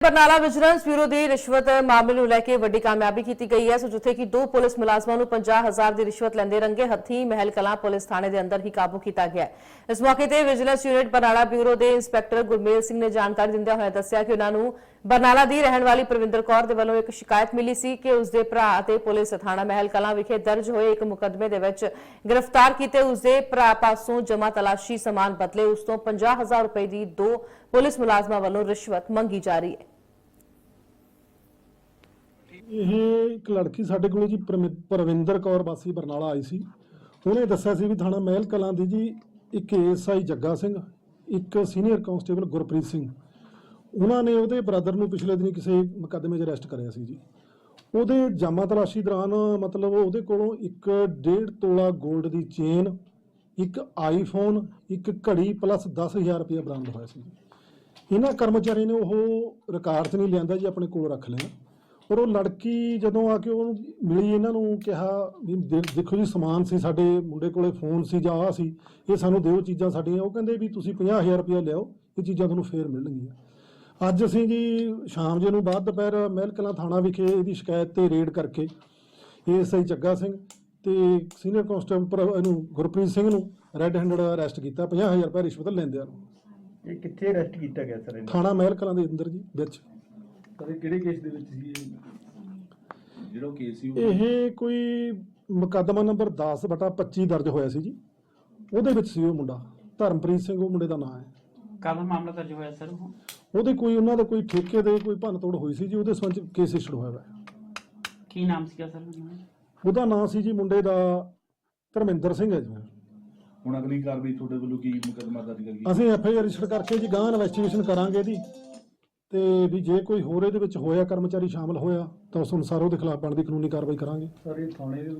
Barnala vigilance bureau ਦੀ ਰਿਸ਼ਵਤ ਮਾਮਲੇ ਨੂੰ ਲੈ ਕੇ ਵੱਡੀ ਕਾਮਯਾਬੀ ਕੀਤੀ ਗਈ ਹੈ। ਸੋ ਜਿੱਥੇ ਕਿ ਦੋ ਪੁਲਿਸ ਮੁਲਾਜ਼ਮਾਂ ਨੂੰ 50000 ਦੀ ਰਿਸ਼ਵਤ ਲੈਂਦੇ ਰੰਗੇ ਹੱਥੀਂ ਮਹਿਲ ਕਲਾਂ ਪੁਲਿਸ ਥਾਣੇ ਦੇ ਅੰਦਰ ਹੀ ਕਾਬੂ ਕੀਤਾ ਗਿਆ ਇਸ ਮੌਕੇ ਤੇ ਵਿਜੀਲੈਂਸ ਯੂਨਿਟ ਬਰਨਾਲਾ ਬਿਊਰੋ ਦੇ ਇੰਸਪੈਕਟਰ ਗੁਰਮੇਲ ਸਿੰਘ ਨੇ ਜਾਣਕਾਰੀ ਦਿੰਦਿਆਂ ਹੋਇਆ ਦੱਸਿਆ ਕਿ ਉਹਨਾਂ ਨੂੰ ਬਰਨਾਲਾ ਦੀ ਰਹਿਣ ਵਾਲੀ ਪ੍ਰਵਿੰਦਰ ਕੌਰ ਦੇ ਵੱਲੋਂ ਇੱਕ ਸ਼ਿਕਾਇਤ ਮਿਲੀ ਸੀ ਕਿ ਉਸ ਦੇ ਭਰਾ ਅਤੇ ਪੁਲਿਸ ਥਾਣਾ ਮਹਿਲ ਕਲਾਂ ਵਿਖੇ ਦਰਜ ਹੋਏ ਇੱਕ ਮੁਕੱਦਮੇ ਦੇ ਵਿੱਚ ਗ੍ਰਿਫਤਾਰ ਕੀਤੇ ਉਸ ਦੇ ਭਰਾ ਪਾਸੋਂ ਜਮਾ ਤਲਾਸ਼ੀ ਸਮਾਨ ਬਦਲੇ ਉਸ ਤੋਂ 50000 ਰੁਪਏ ਦੀ ਦੋ ਪੁਲਿਸ ਮੁਲਾਜ਼ਮਾਂ ਵੱਲੋਂ ਰਿਸ਼ਵਤ ਮੰਗੀ ਜਾ ਰਹੀ ਹੈ। ਇਹ ਇੱਕ ਲੜਕੀ ਸਾਡੇ ਕੋਲ ਜੀ ਪਰਮਿ- ਪਰਵਿੰਦਰ ਕੌਰ ਵਾਸੀ ਬਰਨਾਲਾ ਆਈ ਸੀ। ਉਹਨੇ ਦੱਸਿਆ ਸੀ ਵੀ ਥਾਣਾ ਮਹਿਲ ਕਲਾਂ ਦੀ ਜੀ ਇੱਕ ਏਐਸਆਈ ਜੱਗਾ ਸਿੰਘ, ਇੱਕ ਸੀਨੀਅਰ ਕਾਂਸਟੇਬਲ ਗੁਰਪ੍ਰੀਤ ਸਿੰਘ। ਉਹਨਾਂ ਨੇ ਉਹਦੇ ਬ੍ਰਦਰ ਨੂੰ ਪਿਛਲੇ ਦਿਨੀ ਕਿਸੇ ਮੁਕੱਦਮੇ 'ਚ ਅਰੈਸਟ ਕਰਿਆ ਸੀ ਜੀ। ਉਹਦੇ ਜਾਮਾ ਤਲਾਸ਼ੀ ਦੌਰਾਨ ਮਤਲਬ ਉਹਦੇ ਕੋਲੋਂ ਇੱਕ 1.5 ਤੋਲਾ 골ਡ ਦੀ ਚੇਨ, ਇੱਕ ਆਈਫੋਨ, ਇੱਕ ਘੜੀ ਪਲੱਸ 10000 ਰੁਪਏ ਬਰਾਮਦ ਹੋਇਆ ਸੀ ਇਹਨਾਂ ਕਰਮਚਾਰੀ ਨੇ ਉਹ ਰਿਕਾਰਡ 'ਚ ਨਹੀਂ ਲਿਆਂਦਾ ਜੀ, ਆਪਣੇ ਕੋਲ ਰੱਖ ਲਿਆ। ਔਰ ਉਹ ਲੜਕੀ ਜਦੋਂ ਆ ਕੇ ਉਹਨੂੰ ਮਿਲੀ ਇਹਨਾਂ ਨੂੰ ਕਿਹਾ ਵੀ ਦੇ- ਦੇਖੋ ਜੀ ਸਮਾਨ ਸੀ ਸਾਡੇ ਮੁੰਡੇ ਕੋਲੇ ਫੋਨ ਸੀ ਜਾਂ ਆ ਸੀ ਇਹ ਸਾਨੂੰ ਦਿਓ ਚੀਜ਼ਾਂ ਸਾਡੀਆਂ। ਉਹ ਕਹਿੰਦੇ ਵੀ ਤੁਸੀਂ 50000 ਰੁਪਏ ਲਿਆਓ ਇਹ ਚੀਜ਼ਾਂ ਤੁਹਾਨੂੰ ਫੇਰ ਮਿਲਣਗੀਆਂ। ਅੱਜ ਅਸੀਂ ਜੀ ਸ਼ਾਮ ਜੇ ਨੂੰ ਬਾਅਦ ਦੁਪਹਿਰ ਮਹਿਲ ਕਲਾਂ ਥਾਣਾ ਵਿਖੇ ਇਹਦੀ ਸ਼ਿਕਾਇਤ ਤੇ ਰੇਡ ਕਰਕੇ ਏਐਸਆਈ ਜੱਗਾ ਸਿੰਘ ਤੇ ਸੀਨੀਅਰ ਕਾਂਸਟੇਬਲ ਪਰ- ਇਹਨੂੰ ਗੁਰਪ੍ਰੀਤ ਸਿੰਘ ਨੂੰ ਰੈੱਡ ਹੈਂਡਡ ਅਰੈਸਟ ਕੀਤਾ 50000 ਰੁਪਏ ਰਿਸ਼ਵਤ ਲੈਂਦਿਆਂ ਨੂੰ। ਇਹ ਕਿੱਥੇ ਅਰੈਸਟ ਕੀਤਾ ਗਿਆ ਸਰ ਇਹਨਾਂ? ਥਾਣਾ ਮਹਿਲ ਕਲਾਂ ਦੇ ਅੰਦਰ ਜੀ ਵਿੱਚ। ਸਰ ਕਿਹੜੇ ਕੇਸ ਦੇ ਵਿੱਚ ਸੀ ਇਹ? ਜਿਹੜਾ ਕੇਸ ਸੀ ਉਹ ਇਹ ਕੋਈ ਮੁਕੱਦਮਾ ਨੰਬਰ 10 ਬਟਾ 25 ਦਰਜ ਹੋਇਆ ਸੀ ਜੀ। ਉਹਦੇ ਵਿੱਚ ਸੀ ਉਹ ਮੁੰਡਾ। ਧਰਮਪ੍ਰੀਤ ਸਿੰਘ ਉਹ ਮੁੰਡੇ ਦਾ ਨਾਮ ਹੈ। ਕਦੋਂ ਮਾਮਲਾ ਦਰਜ ਹੋਇਆ ਸਰ ਉਹ? ਉਹਦੇ ਕੋਈ ਉਹਨਾਂ ਦਾ ਕੋਈ ਠੇਕੇ ਦੇ ਕੋਈ ਭੰਨ ਤੋੜ ਹੋਈ ਸੀ ਜੀ ਉਹਦੇ ਸੰਬੰਧ ਕੇਸ ਇਸ਼ੂ ਹੋਇਆ ਹੈ ਕੀ ਨਾਮ ਸੀਗਾ ਸਰ? ਉਹਦਾ? ਨਾਮ ਸੀ ਜੀ ਮੁੰਡੇ ਦਾ ਧਰਮਿੰਦਰ ਸਿੰਘ ਹੈ ਜੀ। ਹੁਣ ਅਗਲੀ ਕਾਰਵਾਈ ਤੁਹਾਡੇ ਵੱਲੋਂ ਕੀ ਮੁਕੱਦਮਾ ਦਰਜ ਕਰੀਏ? ਅਸੀਂ ਐਫ ਆਈ ਆਰ ਰਜਿਸਟਰ ਕਰਕੇ ਜੀ ਗਾਂ ਇਨਵੈਸਟੀਗੇਸ਼ਨ ਕਰਾਂਗੇ ਇਹਦੀ ਤੇ ਵੀ ਜੇ ਕੋਈ ਹੋਰ ਇਹਦੇ ਵਿੱਚ ਹੋਇਆ, ਕਰਮਚਾਰੀ ਸ਼ਾਮਲ ਹੋਇਆ, ਤਾਂ ਉਸ ਅਨੁਸਾਰ ਉਹਦੇ ਖਿਲਾਫ ਬਣਦੀ ਕਾਨੂੰਨੀ ਕਾਰਵਾਈ ਕਰਾਂਗੇ। ਸਰ, ਇਹ ਥਾਣੇ ਦੇ